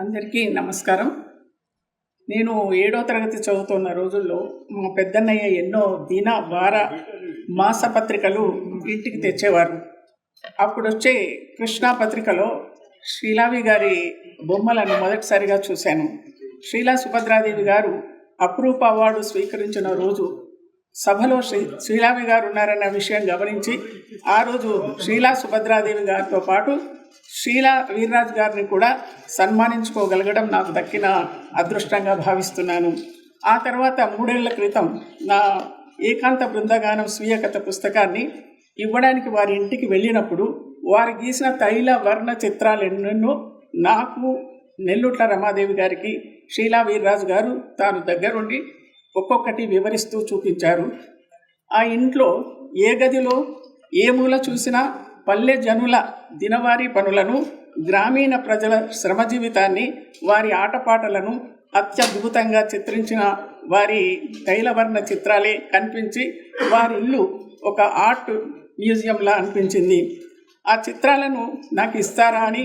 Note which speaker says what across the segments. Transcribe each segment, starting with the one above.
Speaker 1: అందరికీ నమస్కారం. నేను ఏడో తరగతి చదువుతున్న రోజుల్లో మా పెద్దన్నయ్య ఎన్నో దిన వార మాసపత్రికలు ఇంటికి తెచ్చేవారు. అప్పుడు వచ్చే కృష్ణా పత్రికలో శ్రీలావి గారి బొమ్మలను మొదటిసారిగా చూశాను. శ్రీలా సుభద్రాదేవి గారు అప్రూప్ అవార్డు స్వీకరించిన రోజు సభలో శ్రీ శ్రీలామి గారు ఉన్నారన్న విషయం గమనించి ఆ రోజు శ్రీలా సుభద్రాదేవి గారితో పాటు శ్రీలా వీర్రాజు గారిని కూడా సన్మానించుకోగలగడం నాకు దక్కిన అదృష్టంగా భావిస్తున్నాను. ఆ తర్వాత మూడేళ్ళ క్రితం నా ఏకాంత బృందగానం స్వీయ కథ పుస్తకాన్ని ఇవ్వడానికి వారి ఇంటికి వెళ్ళినప్పుడు వారు గీసిన తైల వర్ణ చిత్రాలు ఎన్నెన్నో నాకు నెల్లుట్ల రమాదేవి గారికి షీలా వీర్రాజు గారు తాను దగ్గరుండి ఒక్కొక్కటి వివరిస్తూ చూపించారు. ఆ ఇంట్లో ఏ గదిలో ఏ మూల చూసినా పల్లె జనుల దినవారీ పనులను గ్రామీణ ప్రజల శ్రమ జీవితాన్ని వారి ఆటపాటలను అత్యద్భుతంగా చిత్రించిన వారి తైలవర్ణ చిత్రాలే కనిపించి వారి ఇల్లు ఒక ఆర్ట్ మ్యూజియంలా అనిపించింది. ఆ చిత్రాలను నాకు ఇస్తారా అని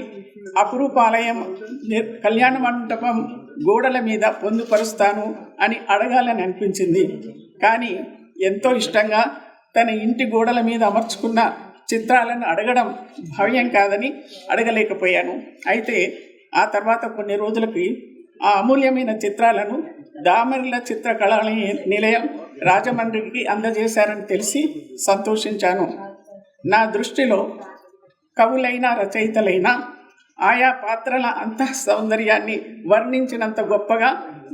Speaker 1: అపురూపాలయం కళ్యాణ మండపం గోడల మీద పొందుపరుస్తాను అని అడగాలని అనిపించింది. కానీ ఎంతో ఇష్టంగా తన ఇంటి గోడల మీద అమర్చుకున్న చిత్రాలను అడగడం భవ్యం కాదని అడగలేకపోయాను. అయితే ఆ తర్వాత కొన్ని రోజులకి ఆ అమూల్యమైన చిత్రాలను దామర్ల చిత్రకళా నిలయం రాజమండ్రికి అందజేశారని తెలిసి సంతోషించాను. నా దృష్టిలో కవులైన రచయితలైన ఆయా పాత్రల అంతః సౌందర్యాన్ని వర్ణించినంత గొప్పగా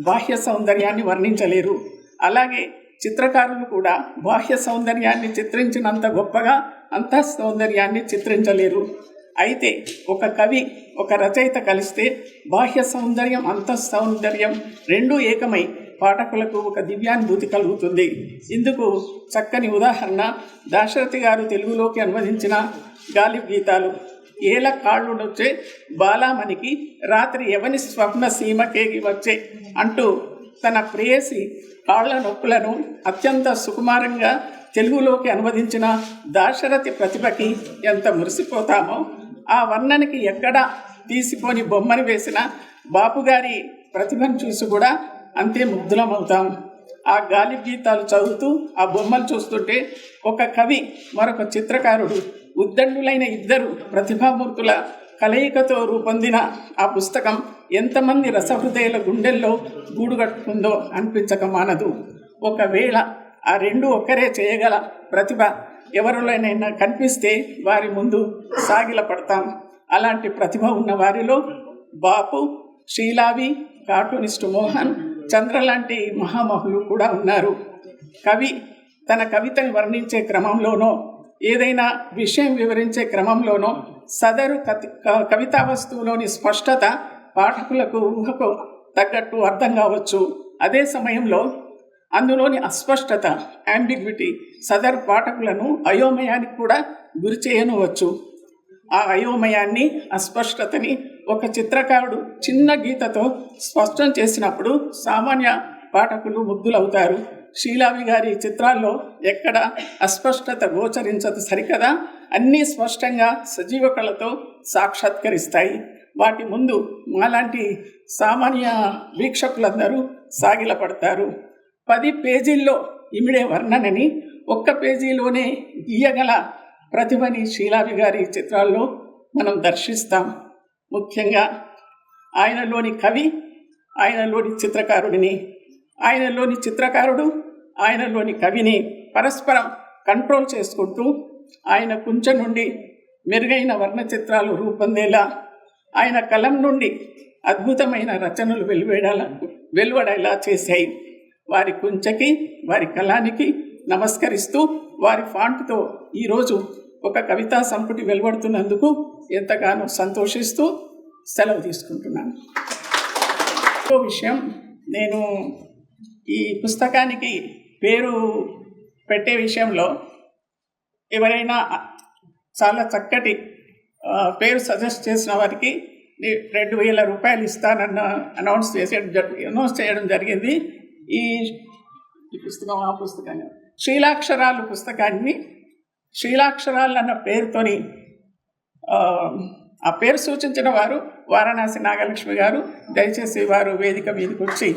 Speaker 1: బాహ్య సౌందర్యాన్ని వర్ణించలేరు. అలాగే చిత్రకారులు కూడా బాహ్య సౌందర్యాన్ని చిత్రించినంత గొప్పగా అంత సౌందర్యాన్ని చిత్రించలేరు. అయితే ఒక కవి ఒక రచయిత కలిస్తే బాహ్య సౌందర్యం అంత సౌందర్యం రెండూ ఏకమై పాఠకులకు ఒక దివ్యానుభూతి కలుగుతుంది. ఇందుకు చక్కని ఉదాహరణ దాశరథి గారు తెలుగులోకి అనువదించిన గాలి గీతాలు. ఏల కాళ్ళు వచ్చే బాలామణికి రాత్రి ఎవని స్వప్న సీమకేగి వచ్చే అంటూ తన ప్రేయసి కాళ్ళ నొప్పులను అత్యంత సుకుమారంగా తెలుగులోకి అనువదించిన దాశరథి ప్రతిభకి ఎంత మురిసిపోతామో ఆ వర్ణనకి ఎక్కడా తీసిపోని బొమ్మని వేసిన బాపుగారి ప్రతిభను చూసి కూడా అంతే ముగ్ధులమవుతాం ఆ గాలి గీతాలు చదువుతూ ఆ బొమ్మలు చూస్తుంటే ఒక కవి మరొక చిత్రకారుడు ఉద్దండులైన ఇద్దరు ప్రతిభామూర్తుల కలయికతో రూపొందిన ఆ పుస్తకం ఎంతమంది రసహృదయుల గుండెల్లో గూడుగట్టుకుందో అనిపించక మానదు. ఒకవేళ ఆ రెండు ఒక్కరే చేయగల ప్రతిభ ఎవరిలోనైనా కనిపిస్తే వారి ముందు సాగిల పడతాం. అలాంటి ప్రతిభ ఉన్న వారిలో బాపు శ్రీలావి కార్టూనిస్ట్ మోహన్ చంద్ర లాంటి మహామహులు కూడా ఉన్నారు. కవి తన కవితను వర్ణించే క్రమంలోనో ఏదైనా విషయం వివరించే క్రమంలోనో సదరు కతి క- కవితా వస్తువులోని స్పష్టత పాఠకులకు ఊహకు తగ్గట్టు అర్థం కావచ్చు. అదే సమయంలో అందులోని అస్పష్టత యాంబిగ్విటీ సదరు పాఠకులను అయోమయానికి కూడా గురి చేయనవచ్చు. ఆ అయోమయాన్ని అస్పష్టతని ఒక చిత్రకారుడు చిన్న గీతతో స్పష్టం చేసినప్పుడు సామాన్య పాఠకులు ముగ్ధులవుతారు. శీలావి గారి చిత్రాల్లో ఎక్కడ అస్పష్టత గోచరించదు సరికదా? అన్నీ స్పష్టంగా సజీవ కళతో సాక్షాత్కరిస్తాయి. వాటి ముందు మాలాంటి సామాన్య వీక్షకులందరూ సాగిలపడతారు. పది పేజీల్లో ఇమిడే వర్ణనని ఒక్క పేజీలోనే గీయగల ప్రతిభని శీలావి గారి చిత్రాల్లో మనం దర్శిస్తాం. ముఖ్యంగా ఆయనలోని కవి ఆయనలోని చిత్రకారుడిని. ఆయనలోని చిత్రకారుడు ఆయనలోని కవిని పరస్పరం కంట్రోల్ చేసుకుంటూ ఆయన కుంచె నుండి మెరుగైన వర్ణ చిత్రాలు రూపొందేలా ఆయన కలం నుండి అద్భుతమైన రచనలు వెలువడాల వెలువడేలా చేశాయి. వారి కుంచెకి వారి కళానికి నమస్కరిస్తూ వారి ఫాంట్తో ఈరోజు ఒక కవితా సంపుటి వెలువడుతున్నందుకు ఎంతగానో సంతోషిస్తూ సెలవు తీసుకుంటున్నాను. ఇంకో విషయం నేను ఈ పుస్తకానికి పేరు పెట్టే విషయంలో ఎవరైనా చాలా చక్కటి పేరు సజెస్ట్ చేసిన వారికి రెండు వేల రూపాయలు ఇస్తానన్న అనౌన్స్ చేసేయడం జరిగి అనౌన్స్ చేయడం జరిగింది. ఈ పుస్తకం ఆ పుస్తకాన్ని శ్రీలాక్షరాలు పుస్తకాన్ని శీలాక్షరాలు అన్న పేరుతోని ఆ పేరు సూచించిన వారు వారణాసి నాగలక్ష్మి గారు. దయచేసి వారు వేదిక మీదకి వచ్చి.